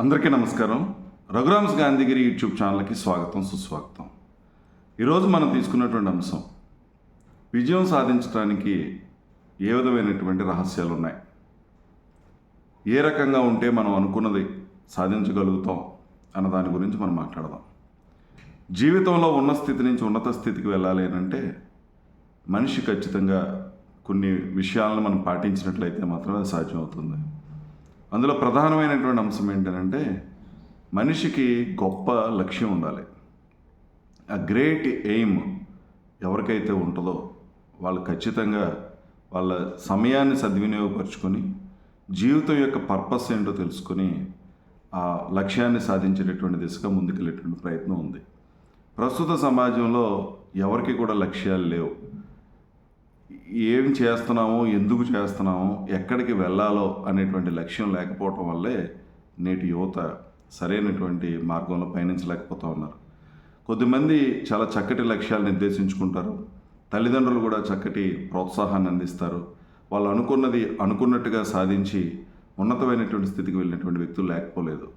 అందరికీ నమస్కారం. రఘురామ్స్ గాంధీగిరి యూట్యూబ్ ఛానల్కి స్వాగతం సుస్వాగతం. ఈరోజు మనం తీసుకున్నటువంటి అంశం విజయం సాధించడానికి ఏ విధమైనటువంటి రహస్యాలు ఉన్నాయి ఏ రకంగా ఉంటే మనం అనుకున్నది సాధించగలుగుతాం అన్న దాని గురించి మనం మాట్లాడదాం. జీవితంలో ఉన్న స్థితి నుంచి ఉన్నత స్థితికి వెళ్ళాలి అని అంటే మనిషి ఖచ్చితంగా కొన్ని విషయాలను మనం పాటించినట్లయితే మాత్రమే అది సాధ్యమవుతుంది. అందులో ప్రధానమైనటువంటి అంశం ఏంటంటే మనిషికి గొప్ప లక్ష్యం ఉండాలి. ఆ గ్రేట్ ఎయిమ్ ఎవరికైతే ఉంటుందో వాళ్ళు ఖచ్చితంగా వాళ్ళ సమయాన్ని సద్వినియోగపరుచుకొని జీవితం యొక్క పర్పస్ ఏంటో తెలుసుకొని ఆ లక్ష్యాన్ని సాధించేటటువంటి దిశగా ముందుకెళ్ళేటువంటి ప్రయత్నం ఉంది. ప్రస్తుత సమాజంలో ఎవరికి కూడా లక్ష్యాలు లేవు. ఏం చేస్తున్నామో? ఎందుకు చేస్తున్నామో? ఎక్కడికి వెళ్ళాలో అనేటువంటి లక్ష్యం లేకపోవటం వల్లే నేటి యువత సరైనటువంటి మార్గంలో పయనించలేకపోతూ ఉన్నారు. కొద్దిమంది చాలా చక్కటి లక్ష్యాలు నిర్దేశించుకుంటారు. తల్లిదండ్రులు కూడా చక్కటి ప్రోత్సాహాన్ని అందిస్తారు. వాళ్ళు అనుకున్నది అనుకున్నట్టుగా సాధించి ఉన్నతమైనటువంటి స్థితికి వెళ్ళినటువంటి వ్యక్తులు లేకపోలేదు.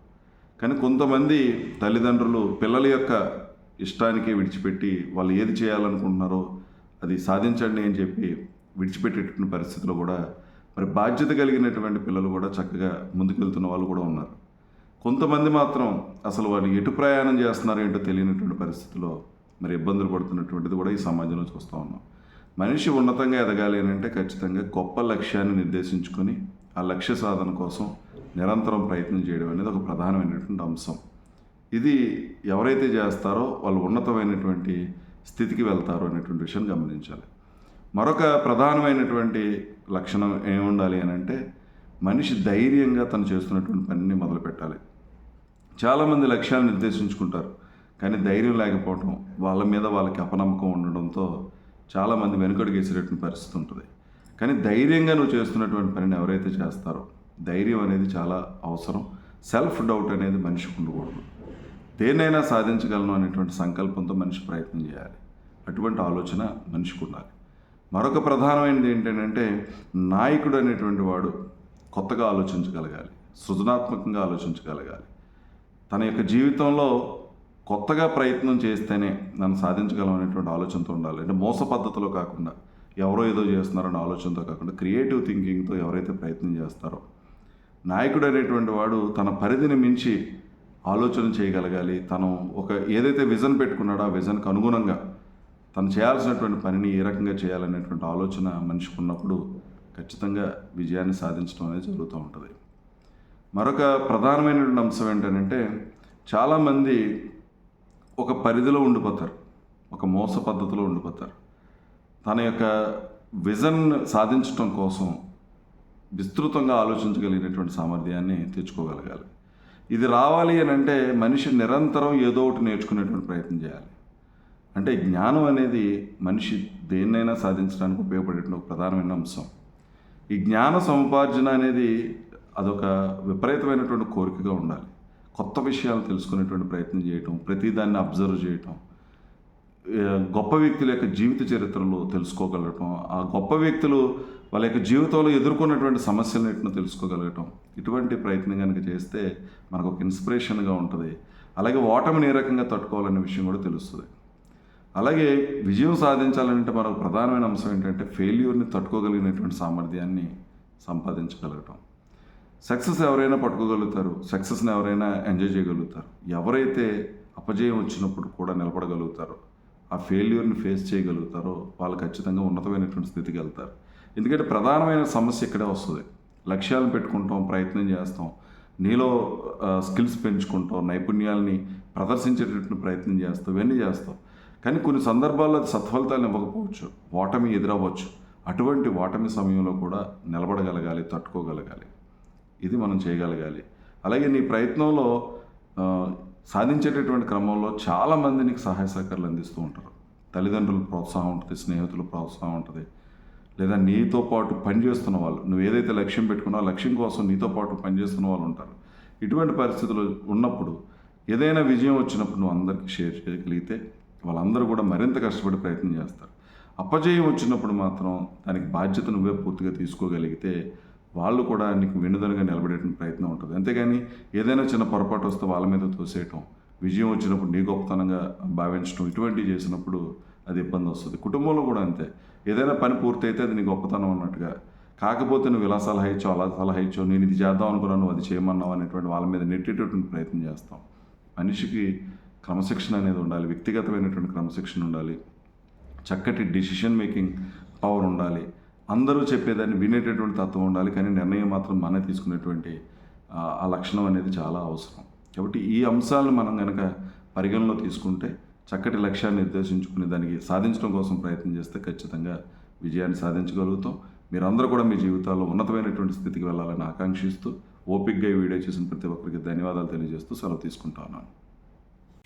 కానీ కొంతమంది తల్లిదండ్రులు పిల్లల యొక్క ఇష్టానికి విడిచిపెట్టి వాళ్ళు ఏది చేయాలనుకుంటున్నారో అది సాధించండి అని చెప్పి విడిచిపెట్టేటువంటి పరిస్థితిలో కూడా మరి బాధ్యత కలిగినటువంటి పిల్లలు కూడా చక్కగా ముందుకెళ్తున్న వాళ్ళు కూడా ఉన్నారు. కొంతమంది మాత్రం అసలు వాళ్ళు ఎటు ప్రయాణం చేస్తున్నారో ఏంటో తెలియనటువంటి పరిస్థితిలో మరి ఇబ్బందులు పడుతున్నటువంటిది కూడా ఈ సమాజంలో చూస్తూ ఉన్నాం. మనిషి ఉన్నతంగా ఎదగాలి అని అంటే ఖచ్చితంగా గొప్ప లక్ష్యాన్ని నిర్దేశించుకొని ఆ లక్ష్య సాధన కోసం నిరంతరం ప్రయత్నం చేయడం అనేది ఒక ప్రధానమైనటువంటి అంశం. ఇది ఎవరైతే చేస్తారో వాళ్ళు ఉన్నతమైనటువంటి స్థితికి వెళ్తారు అనేటువంటి విషయం గమనించాలి. మరొక ప్రధానమైనటువంటి లక్షణం ఏముండాలి అని అంటే మనిషి ధైర్యంగా తను చేస్తున్నటువంటి పనిని మొదలు పెట్టాలి. చాలామంది లక్ష్యాలు నిర్దేశించుకుంటారు కానీ ధైర్యం లేకపోవడం వాళ్ళ మీద వాళ్ళకి అపనమ్మకం ఉండడంతో చాలామంది వెనుకడుగేసేటటువంటి పరిస్థితి ఉంటుంది. కానీ ధైర్యంగా నువ్వు చేస్తున్నటువంటి పనిని ఎవరైతే చేస్తారో ధైర్యం అనేది చాలా అవసరం. సెల్ఫ్ డౌట్ అనేది మనిషికి ఉండకూడదు. దేన్నైనా సాధించగలను అనేటువంటి సంకల్పంతో మనిషి ప్రయత్నం చేయాలి. అటువంటి ఆలోచన మనిషికి ఉండాలి. మరొక ప్రధానమైనది ఏంటంటే నాయకుడు అనేటువంటి వాడు కొత్తగా ఆలోచించగలగాలి సృజనాత్మకంగా ఆలోచించగలగాలి. తన యొక్క జీవితంలో కొత్తగా ప్రయత్నం చేస్తేనే నన్ను సాధించగలం అనేటువంటి ఆలోచనతో ఉండాలి. అంటే మోస పద్ధతిలో కాకుండా ఎవరో ఏదో చేస్తున్నారన్న ఆలోచనతో కాకుండా క్రియేటివ్ థింకింగ్తో ఎవరైతే ప్రయత్నం చేస్తారో నాయకుడు అనేటువంటి వాడు తన పరిధిని మించి ఆలోచన చేయగలగాలి. తను ఒక ఏదైతే విజన్ పెట్టుకున్నాడో ఆ విజన్కి అనుగుణంగా తను చేయాల్సినటువంటి పనిని ఏ రకంగా చేయాలనేటువంటి ఆలోచన మనిషికి ఉన్నప్పుడు ఖచ్చితంగా విజయాన్ని సాధించడం అనేది జరుగుతూ ఉంటుంది. మరొక ప్రధానమైనటువంటి అంశం ఏంటంటే చాలామంది ఒక పరిధిలో ఉండిపోతారు. ఒక మోస పద్ధతిలో ఉండిపోతారు. తన యొక్క విజన్ సాధించడం కోసం విస్తృతంగా ఆలోచించగలిగినటువంటి సామర్థ్యాన్ని తెచ్చుకోగలగాలి. ఇది రావాలి అని అంటే మనిషి నిరంతరం ఏదో ఒకటి నేర్చుకునేటువంటి ప్రయత్నం చేయాలి. అంటే జ్ఞానం అనేది మనిషి దేన్నైనా సాధించడానికి ఉపయోగపడేటువంటి ఒక ప్రధానమైన అంశం. ఈ జ్ఞాన సముపార్జన అనేది అదొక విపరీతమైనటువంటి కోరికగా ఉండాలి. కొత్త విషయాలు తెలుసుకునేటువంటి ప్రయత్నం చేయటం ప్రతిదాన్ని అబ్జర్వ్ చేయటం గొప్ప వ్యక్తుల యొక్క జీవిత చరిత్రలు తెలుసుకోగలగటం ఆ గొప్ప వ్యక్తులు వాళ్ళ యొక్క జీవితంలో ఎదుర్కొన్నటువంటి సమస్యలన్నింటిని తెలుసుకోగలగటం ఇటువంటి ప్రయత్నం కనుక చేస్తే మనకు ఒక ఇన్స్పిరేషన్గా ఉంటుంది. అలాగే ఓటమిని ఏ రకంగా తట్టుకోవాలనే విషయం కూడా తెలుస్తుంది. అలాగే విజయం సాధించాలంటే మనకు ప్రధానమైన అంశం ఏంటంటే ఫెయిల్యూర్ని తట్టుకోగలిగినటువంటి సామర్థ్యాన్ని సంపాదించగలగటం. సక్సెస్ ఎవరైనా పట్టుకోగలుగుతారు సక్సెస్ని ఎవరైనా ఎంజాయ్ చేయగలుగుతారు ఎవరైతే అపజయం వచ్చినప్పుడు కూడా నిలబడగలుగుతారో ఆ ఫెయిల్యూర్ని ఫేస్ చేయగలుగుతారో వాళ్ళు ఖచ్చితంగా ఉన్నతమైనటువంటి స్థితికి వెళ్తారు. ఎందుకంటే ప్రధానమైన సమస్య ఇక్కడే వస్తుంది. లక్ష్యాలను పెట్టుకుంటాం ప్రయత్నం చేస్తాం. నీలో స్కిల్స్ పెంచుకుంటాం నైపుణ్యాలని ప్రదర్శించేటటువంటి ప్రయత్నం చేస్తాం ఇవన్నీ చేస్తాం. కానీ కొన్ని సందర్భాల్లో అది సత్ఫలితాలు ఇవ్వకపోవచ్చు. ఓటమి ఎదురవ్వచ్చు. అటువంటి ఓటమి సమయంలో కూడా నిలబడగలగాలి తట్టుకోగలగాలి. ఇది మనం చేయగలగాలి. అలాగే నీ ప్రయత్నంలో సాధించేటటువంటి క్రమంలో చాలామంది నీకు సహాయ సహకారాలు అందిస్తూ ఉంటారు. తల్లిదండ్రుల ప్రోత్సాహం ఉంటుంది స్నేహితుల ప్రోత్సాహం ఉంటుంది. లేదా నీతో పాటు పనిచేస్తున్న వాళ్ళు నువ్వు ఏదైతే లక్ష్యం పెట్టుకున్నావో లక్ష్యం కోసం నీతో పాటు పనిచేస్తున్న వాళ్ళు ఉంటారు. ఇటువంటి పరిస్థితులు ఉన్నప్పుడు ఏదైనా విజయం వచ్చినప్పుడు నువ్వు అందరికీ షేర్ చేయగలిగితే వాళ్ళందరూ కూడా మరింత కష్టపడి ప్రయత్నం చేస్తారు. అపజయం వచ్చినప్పుడు మాత్రం దానికి బాధ్యత నువ్వే పూర్తిగా తీసుకోగలిగితే వాళ్ళు కూడా నీకు వెనుదనగా నిలబడేటువంటి ప్రయత్నం ఉంటుంది. అంతేగాని ఏదైనా చిన్న పొరపాటు వస్తే వాళ్ళ మీద తోసేయటం విజయం వచ్చినప్పుడు నీ గొప్పతనంగా భావించడం ఇటువంటివి చేసినప్పుడు అది ఇబ్బంది వస్తుంది. కుటుంబంలో కూడా అంతే. ఏదైనా పని పూర్తయితే అది నీ గొప్పతనం అన్నట్టుగా. కాకపోతే నువ్వు ఇలా సలహా ఇచ్చావు అలా సలహా ఇచ్చావు నేను ఇది చేద్దాం అనుకున్నాను అది చేయమన్నావు అనేటువంటి వాళ్ళ మీద నెట్టేటటువంటి ప్రయత్నం చేస్తాం. మనిషికి క్రమశిక్షణ అనేది ఉండాలి వ్యక్తిగతమైనటువంటి క్రమశిక్షణ ఉండాలి చక్కటి డిసిషన్ మేకింగ్ పవర్ ఉండాలి. అందరూ చెప్పేదాన్ని వినేటటువంటి తత్వం ఉండాలి కానీ నిర్ణయం మాత్రం మనమే తీసుకునేటువంటి ఆ, లక్షణం అనేది చాలా అవసరం. కాబట్టి ఈ అంశాలను మనం కనుక పరిగణలో తీసుకుంటే చక్కటి లక్ష్యాన్ని నిర్దేశించుకుని దానికి సాధించడం కోసం ప్రయత్నం చేస్తే ఖచ్చితంగా విజయాన్ని సాధించగలుగుతాం. మీరందరూ కూడా మీ జీవితాల్లో ఉన్నతమైనటువంటి స్థితికి వెళ్ళాలని ఆకాంక్షిస్తూ ఓపిక్గా ఈ వీడియో చేసిన ప్రతి ఒక్కరికి ధన్యవాదాలు తెలియజేస్తూ సెలవు తీసుకుంటా ఉన్నాను.